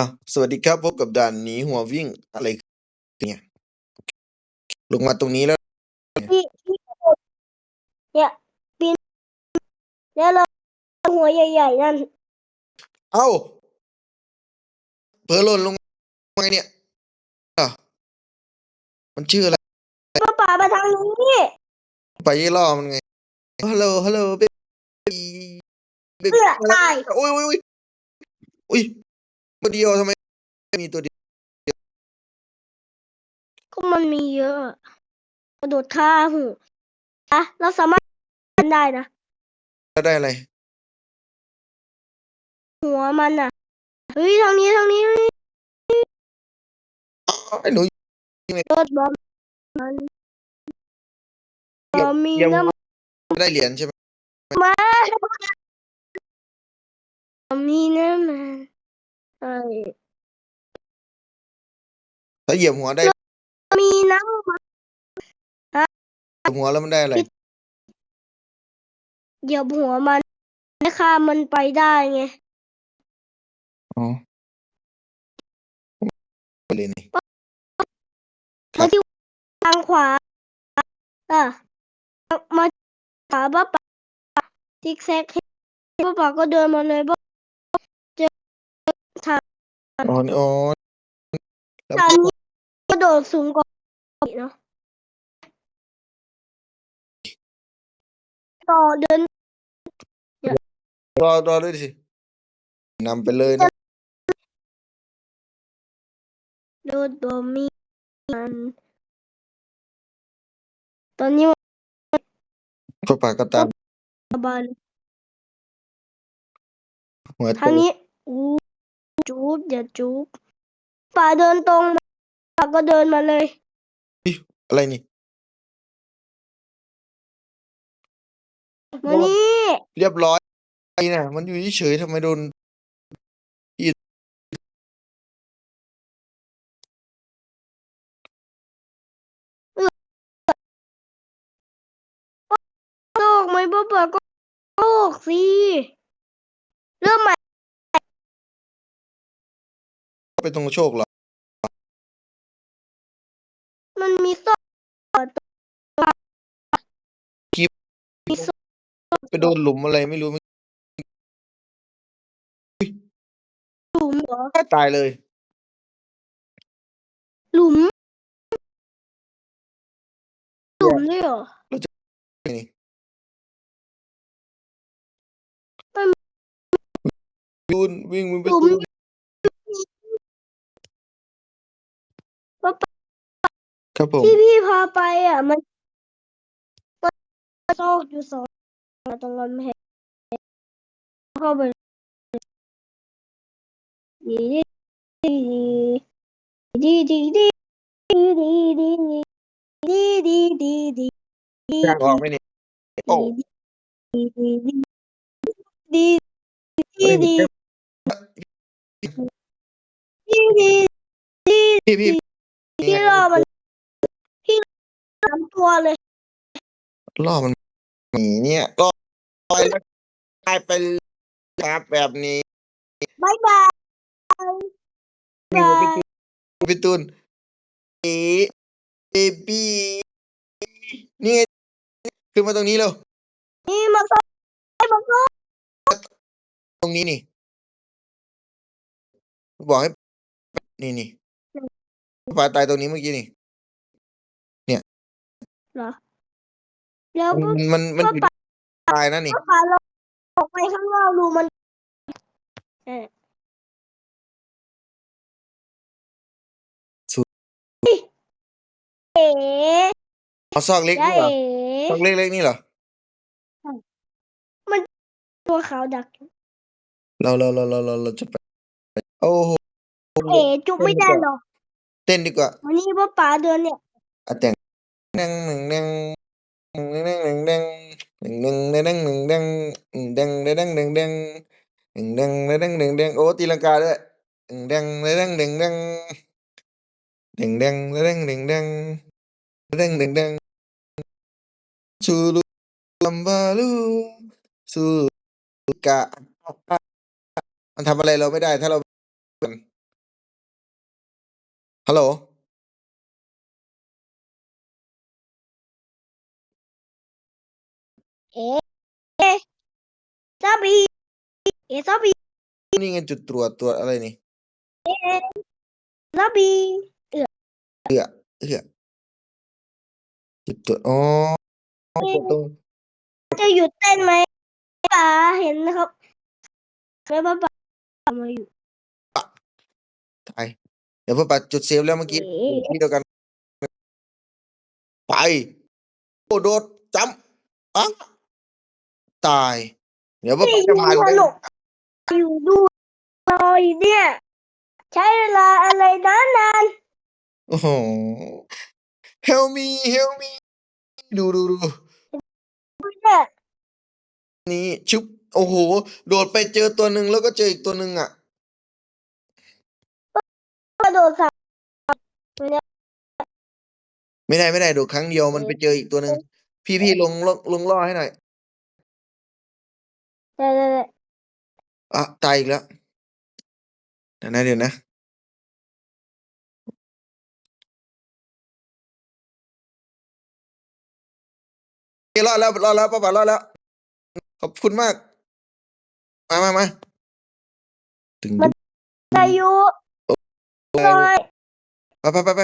อะสวัสดีครับ พบกับด่านหนีหัววิ่งอะไรเนี่ยลงมาตรงนี้แล้วพี่พี่เนี่ยปีนแล้วเราหัวใหญ่ๆนั่น เอ้าเผลอหล่นลงมาเนี่ยอะมันชื่ออะไรป้าป๋ามาทางนี้ไปยี่ล่อมันไงฮัลโหลฮัลโหลเบบี้เพื่อตายโอ้ยโอ้ยโอ้ยอุ้ย ตัวเดียวทำไมมีตัวเดียวก็มันมีเยอะกระโดดข้าหูอะเราสามารถทำได้นะแล้วได้อะไรหัวมันอะเฮ้ยทางนี้ทางนี้ทางนี้อ๋อไอ้หนูรถบอมมันบอมมียังน้ำได้เหรียญใช่ไหมมาบอมมีน้ำมัน เอ้ยถ้าเหยียบหัวได้มีน้ำมันเหยียบหัวแล้วมันได้อะไรเหยียบหัวมันให้ข้ามมันไปได้ไงอ๋อไปเลยนี่มาที่ทางขวาอะมาขวาป้าป๋าซิกแซกป้าป๋าก็เดินมาเลยป้าเจอ ทางอ๋อนี่อ๋อแล้วทางนี้กระโดดสูงกว่าอีกเนาะต่อเดินรอรอด้วยสินำไปเลยนะโดดบอมีมันตอนนี้ก็ปากก็ตามบานหัวทางนี้อู้ จูบอย่าจูบป่าเดินตรงมาป่าก็เดินมาเลย อะไรนี่ มานี่เรียบร้อยไอ้น่ะ มันอยู่เฉยๆทำไมโดนโลกไหมป้าป๋าก็โลกสิ ไปตรงโชคเหรอ มันมีโซ่ไปโดนหลุมอะไรไม่รู้หลุมเหรอตายเลย หลุม หลุมด้วยเหรอนี่ยูนวิ่งวิ่งไปหลุม ครับผม ที่พี่พาไปอะ มันมันซอกอยู่สองตรงนั้นไม่เห็นเข้าไปดีดีดีดีดีดีดีดีดีดีดีดีดีอยากออกไหมนี่โอ้ดีดีดีดีดีดีดีดีพี่พี่พี่รอมัน สามตัวเลยล่อมันหนีเนี่ยล่อไปแล้วตายไปครับแบบนี้บายบายนี่บายพี่ตูนเอ๋เบบี้นี่ไงขึ้นมาตรงนี้เร็วนี่มาซ้อนมาซ้อนตรงนี้นี่ บอกให้ นี่นี่ปลาตายตรงนี้เมื่อกี้นี่ เหรอ แล้วมัก็นมันมันอยู่ก็ตายนะนี่ก็พาเราออกไปข้างนอกดูมันเออเอ๋เอาซอกเล็กจ้านี่เหรอเอ๋ซอกเล็กๆนี่เหรอตัวขาวดักอยู่เราเราเราเราเราเราจะไป โอ้โหเอ๋จุบไม่ได้หรอก เต้นดีกว่า วันนี้ป้าป๋าเดินเนี่ย อะแต่ง นั่งหนึ่งนั่งหนึ่งนั่งหนึ่งนั่งหนึ่งหนึ่งนั่งหนึ่งนั่งหนึ่งดังนั่งหนึ่งดังหนึ่งดังนั่งหนึ่งดังโอ้ตีลังกาด้วยหนึ่งดังนั่งหนึ่งดังหนึ่งดังนั่งหนึ่งดังนั่งหนึ่งดังสูรุลัมบาลูสูกะมันทำอะไรเราไม่ได้ถ้าเราฮัลโหล เอ๊ะเอ๊ะซาบีเอ๊ะซาบีนี่ไงจุดตรวจตรวจอะไรนี่เอ๊ะซาบีเอื้อจุดตรวจอ๋อตรวจตรงจะหยุดเต้นไหมป๋าเห็นนะครับแม่ป๋าป๋ามาอยู่ตายเดี๋ยวพ่อปัดจุดเซฟแล้วเมื่อกี้ที่เดียวกันไปโอ้โดดจำอะ ตาย เดี๋ยวพ่อปัดจะพาสไปนุกอยู่ด้วยรอยเนี่ย ใช้เวลาอะไรนานนานโอ้โห help me help me ดูดูดูๆเนี่ยนี่ชุบโอ้โห โดดไปเจอตัวหนึ่งแล้วก็เจออีกตัวหนึ่งอะกระโดดสามไม่ได้ไม่ได้โดดครั้งเดียวมันไปเจออีกตัวหนึ่งพี่พี่ลงลงลงล่อให้หน่อย ได้ได้ได้อะตายอีกแล้วเดี๋ยวนะเดี๋ยวนะโอเครอดแล้วรอดแล้วป้าป๋ารอดแล้ว ขอบคุณมาก มามามาถึงได้อยู่หน่อยไปไปไปไป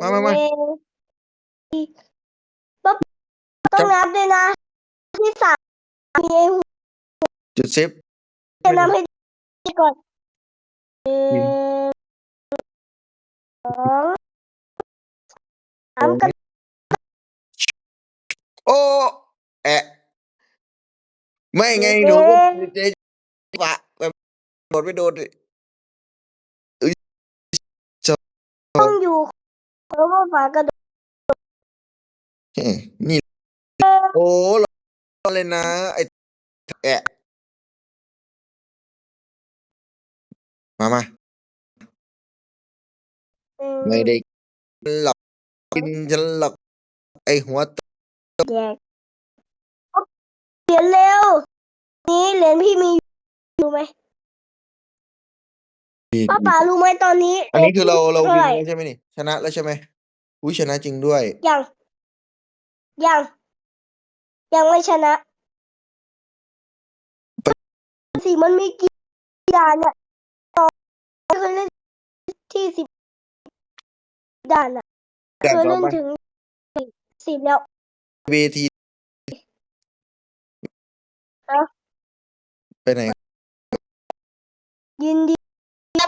มามามาเอ๊ะป๊บต้องนับด้วยนะ ที่สามมีไอ้หัว จุดเซฟจะนับให้ดีก่อนเออสองสามกันโอ้แอะไม่ไงหนูก็เจ๊ปะแบบโดดไม่โดดดิต้องอยู่เพราะว่าฝากระโดดเฮ้ยนี่ โอ้รอเลยนะ ไอ้แอะ มามาเออไม่ได้หลับกินฉันหลับไอ้หัวแยกเหรียญเร็ว นี้เหรียญพี่มีอยู่ไหมตีนป้าป๋ารู้ไหมตอนนี้อันนี้คือเราเราท่วินไหร่แล้วใช่ไหมนี่ ชนะแล้วใช่ไหมอุ้ยชนะจริงด้วย ยังยังยังไม่ชนะ สิมันมีกี่ด่านเนี่ ที่สิบด่านอะแต่เคยต่อเล่นไปถึงสิบแล้วเวทีเอ้าไปไหนยินดี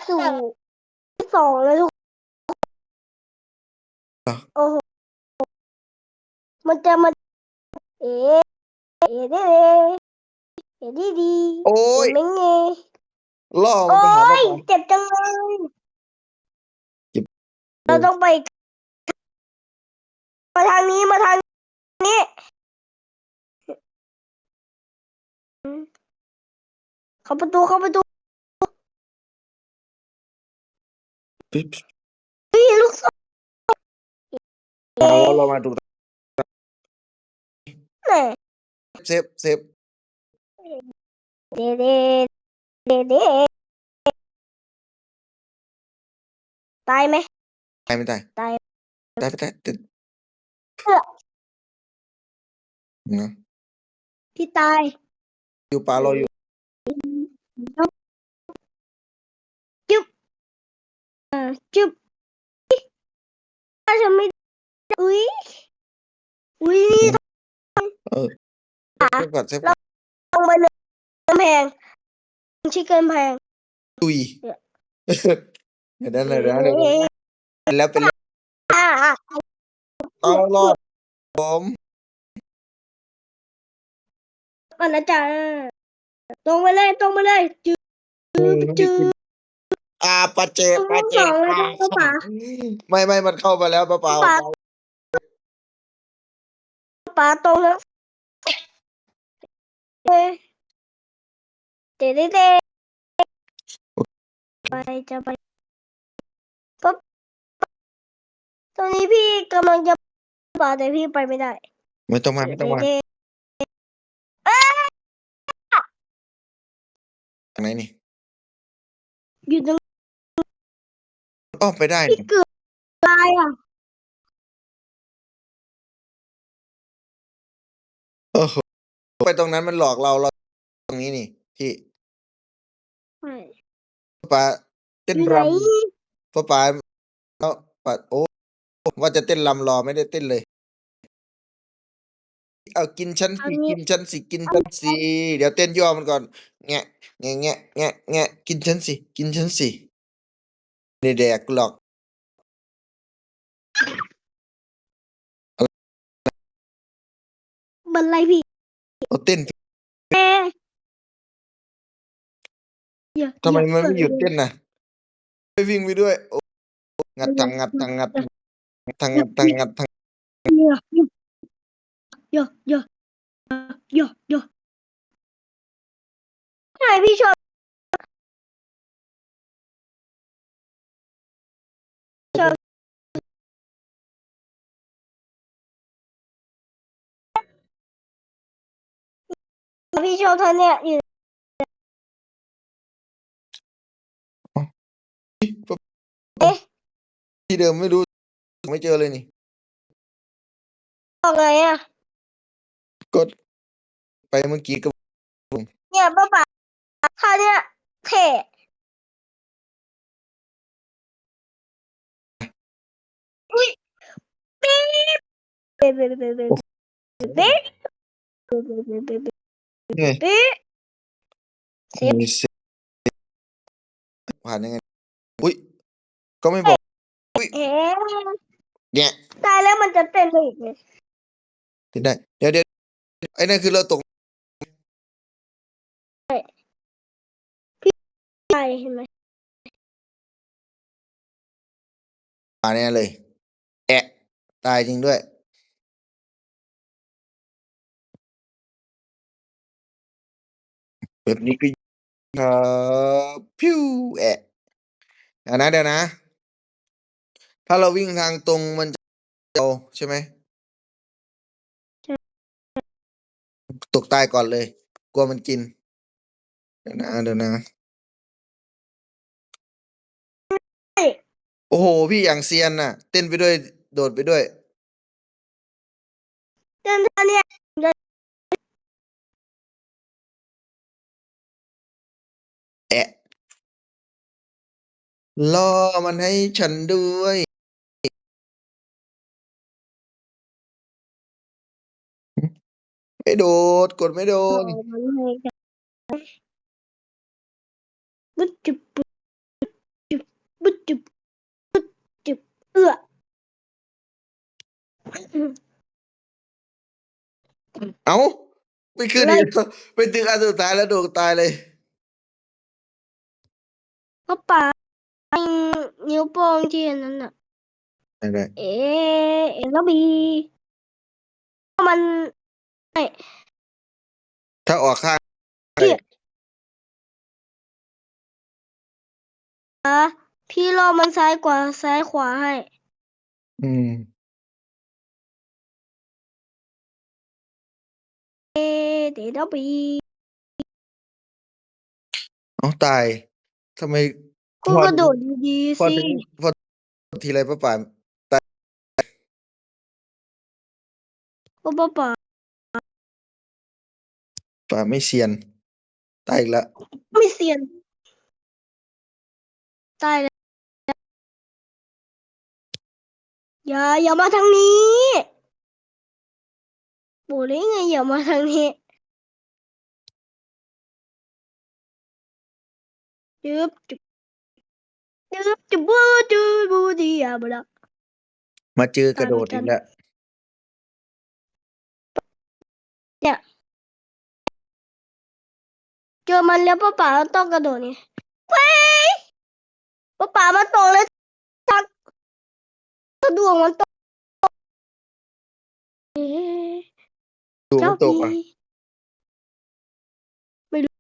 สู่ที่สองแล้วทุกโอ้โหมันจะมาเอ๋เอ๋เด้เอ๋ดีดีโอ้ยเอ๋ไม่เงล่อมันโอ้ไปหาพ่อยเจ็บจังเลยเจ็บ เราต้องไป มาทางนี้มาทางนี้ เข้าประตูเข้าประตูปิ๊บนี่ลูกศรเราเรามาดูแหน่เซฟเซฟเดเดเดเดตายไหม ตายไม่ตายตายตายไม่ตายติดเอื้อนะพี่ตายอยู่ปลารออยู่จุ๊บอ่าจุ๊บถ้าฉันไม่อุ้ยอุ้ยนี่เซฟก่อนเซฟก่อนลงไปเลยกำแพงชิคเกินแพงตุยเดี๋ยวนั้นเลยเดี๋ยวนั้นเลยเป็น แล้วเป็นแล้วอ่าอ่าเอารอดผมก่อนนะจ๊ะตรงไปเลย ตรงไปเลย จืดจืดอาปะเจตรงปะทั้งเจสองเลยนะป้าป๋าไม่ไม่มันเข้ามาแล้วเปล่าเปล่าป้าป๋าตรงทั้งเอ๊ะเดเดเดไปจะไป ตอนนี้พี่กำลังจะป๋าแต่พี่ไปไม่ได้ไม่ต้องมาไม่ต้องมาเดทางไหนนี่อยู่ตรงอ้อมไปได้พี่นี่เกือบตายอะโอ้โหไปตรงนั้นมันหลอกเราเรา ตรงนี้นี่ ที่ใช่ป้าเต้นอยู่ไหน รำป้าป๋าแล้วป้าโอ้ ว่าจะเต้นรำรอไม่ได้เต้นเลย เอากินฉันสิกินฉันสิกินฉันสิเดี๋ยวเต้นย่อมันก่อนแงะแงะแงะแงะแงะกินฉันสิกินฉันสิในแดกหรอกบันไลพี่เอาเต้นแม่อย่าทำไมมันไม่หยุดอาเต้นน่ะไปวิ่งไปด้วยโอ้งัดตังงัดตังงัดตัง ทางทางทาง Ja, ja. Ja, ja. Ja, ja. ไหนพี่ชอบพี่ชอบท่านเนี่ยอยู่ที่เดิมไม่รู้ ไม่เจอเลยนี่ ออกไงอะ กดไปเมื่อกี้ก็เนี่ยป้าป๋าท่าเนี่ยเท่อุ้ยปี๊บเบ๊ะเบ๊ะเบ๊ะเบ๊ะเบ๊ะเบ๊ะเบ๊ะเบ๊ะเบ๊ะเบ๊ะไงเบ๊ะเซฟมีเซฟผ่านยังไง อุ้ย ก็ไม่บอก เอ๊ะ เนี่ยตายแล้วมันจะเต้นไปอีกเลยติดได้ เดี๋ยวเดี๋ยวไอ้นั่นคือเราตกตายเห็นไหมมาแน่เลย แอะตายจริงด้วย แบบนี้ก็ครับพิวแอะเดี๋ยวนะเดี๋ยวนะ ถ้าเราวิ่งทางตรงมันจะเร็วใช่ไหมตกตายก่อนเลย กลัวมันกิน เดี๋ยวนะเดี๋ยวนะโอ้โห พี่อย่างเซียนน่ะ เต้นไปด้วย โดดไปด้วย เต้นท่าเนี่ยแอะล่อมันให้ฉันด้วย ไม่โดดกดไม่โดโอ้นมันให้กันบึ๊ดจุบบึ๊ดจุบบึ๊ดจุบบึ๊ดจุบเอื้อเอ้าไม่ขึ้นอีกแล้วไปถึงอันสุดท้ายแล้วโดดตายเลยป้าป๋านิ้วโป้งที่อันนั้นอะ ได้ได้เอเอแล้วบีมัน ถ้าออกข้างอะพี่รอมันซ้ายกว่าซ้ายขวาให้ อืมเอเดแล้วบีเอาตายทำไมก็พอกระโดดดีพอๆสิถึงพอทีไรป้าป่านก็ป้าป๋า ป่าไม่เซียน ตายอีกแล้วไม่เซียน ตายแล้วอย่าอย่ามาทางนี้บอกได้ไงอย่ามาทางนี้จึบจึบจึบจึบบูจูบูดีอะบละมาเจอกระโดดอีกแล้ว จอมันแล้วป้าป๋าต้องกระโดดนี่เว้ยป้าป๋ามาตกเลยทักสะดวกมันตกเอ๊ะดูเจ้ามันตกอะพี่ไม่รู้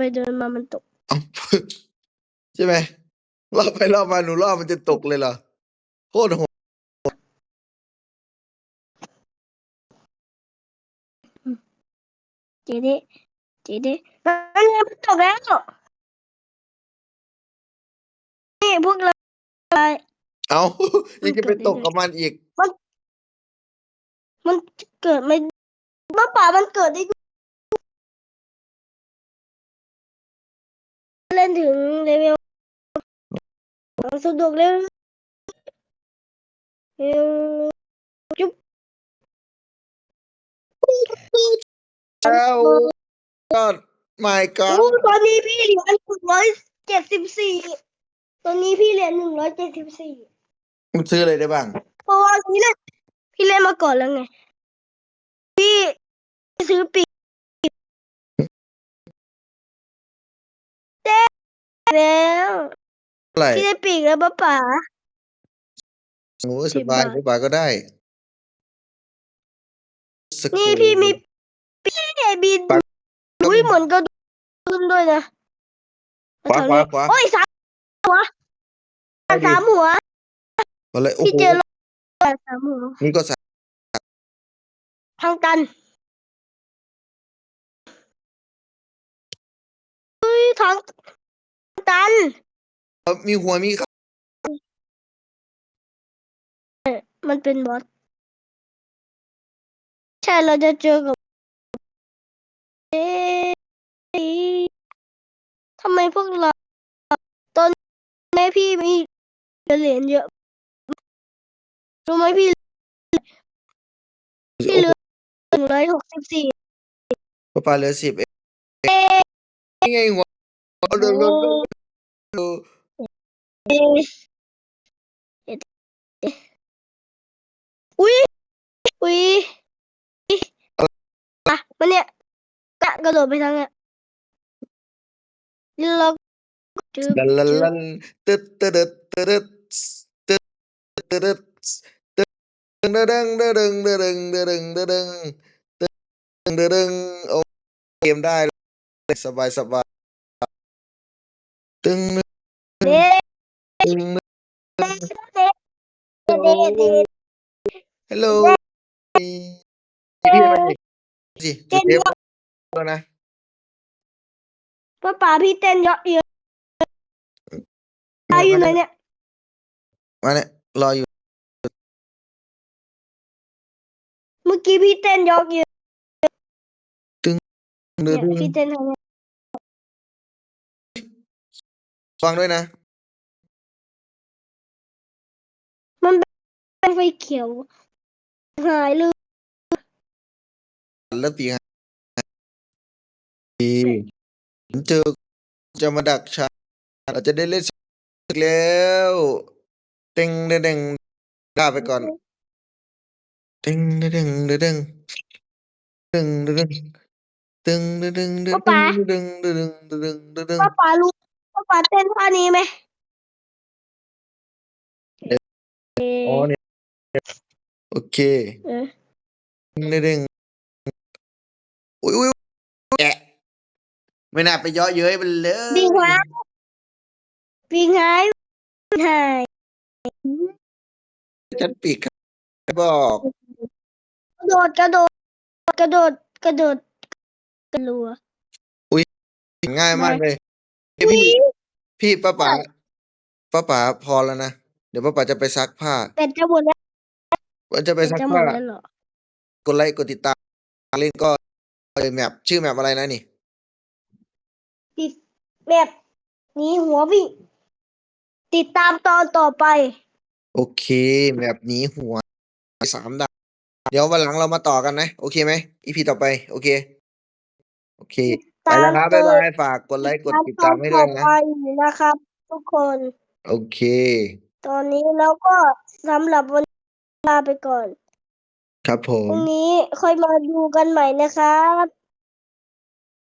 ไปเดินมามันตกเอ้าใช่ไหมรอบไปรอบมาหนูรอบมันจะตกเลยเหรอโคตรโหดเจ๊ดิเจ๊ดินั่นไงมันตกแล้วนี่พวกเราเอายังจะไปตกกับมันอีก มันเกิดไม่ป้าป่ามันเกิดได้เล่นถึงเลเวลสะดวกเร็วเร็วจุ๊บแล้วก็ไม่ก็โอ้ตอนนี้พี่เหรียญหนึ่งร้อยเจ็ดสิบสี่ตอนนี้พี่เหรียญหนึ่งร้อยเจ็ดสิบสี่มันซื้ออะไรได้บ้าง เพราะว่าพี่เล่นพี่เล่นมาก่อนแล้วไง พี่ซื้อปีกได้แล้วเท่าไหร่พี่ได้ปีกแล้วป้าป๋า โอ้ยสิสบบายบาท สบายก็ได้สกนี่รูพี่มีพี่ได้บิน ปัก อุ้ยเหมือนกระโดดด้วยนะขวาขวาขวาโอ้ยสามหัวได้ดิสามหัวเอาเลยโอ้พี่โหเจอแล้วสามหัวนี่ก็สามทางตันเฮ้ยทางตันเอามีหัวมีขามันเป็นบอสใช่เราจะเจอกับ ทำไมพวกเรา ตอนแม่พี่มีเหรียญเยอะรู้ไหมพี่พี่เหลือหนึ่งร้อยหกสิบสี่ปลาปลาเหลือสิบเองนี่ไงหัวเอาเร็วเร็วเร็วเร็วอุ้ยอุ้ยอะมันเนี่ยกะกระโดดไปทางเนี้ย lộc chụp Đà là chụp lăn tứt tơ đứt tơ đứt tứt tơ đứt tứ đừng đơ đừng đơ đừng đơ đừng đơ đừng đơ đừng tứ đừng đơ đừng ô kiếm đai สบายสบายตึงเด ตึง hello gì gì tiếp nữa nè ปแล้วนะป้าป๋าพี่เต้นเยอะเยอะตายอยู่ไหนเนี่ยมาเนี่ยรออยู่ เมื่อกี้พี่เต้นเยอะเยอะดึงเนี่ยดึงพี่เต้นทางเนี้ยฟังด้วยนะมันเป็นไฟเขียว หายเลย แล้วตีห้าดีผม เจอจะมาดักฉันเราจะได้เล่นสักแล้วเต็งเด้งเด้งด่าไปก่อนเต็งเด้งเด้งเด้งเด้งเด้งเด้งเด้งเด้งเด้งเด้งเด้งเด้งเด้งเด้งเด้งเด้งเด้งป้าป๋ารู้ป้าป๋าเต้นท่านี้ไหมอ๋อเนี่ยโอเคเออเด้งเด้งอุ้ยอุ้ยแกะ ไม่น่าไปเยาะเย้ยมันเลยวิ่งหายวิ่งหายวิ่งหายฉันปีกบอกกระโดดกระโดดกระโดดกระโดดกระลัว ง่ายมากเลยอุ๊ยพี่พี่ป้าป๋าป้าป๋าพอแล้วนะเดี๋ยวป้าป๋าจะไปซักผ้าเป็ดจะหมดแล้วว่าจะไปเป็ดซักจะหมผ้า ดแล้วเหรอ กดไลค์กดติดตามเล่นก็เออแมปชื่อแมปอะไรนะนี่ ติดแบบหนี้หัววิ่ง ติดตามตอนต่อไป โอเคแมปนี้หัวสามดาวเดี๋ยววันหลังเรามาต่อกันนะ โอเคไหมอีพีต่อไป โอเค โอเคไปตามแล้วครับเกิบ๊ายดบายฝากกดไลค์กดตามติดตอตามนให้ต่ด้อวยนะไปนะครับ ทุกคน โอเค ตอนนี้เราก็สำหรับวันนี้ลาไปก่อน ครับผพม รุ่งนี้ค่อยมาดูกันใหม่นะครับ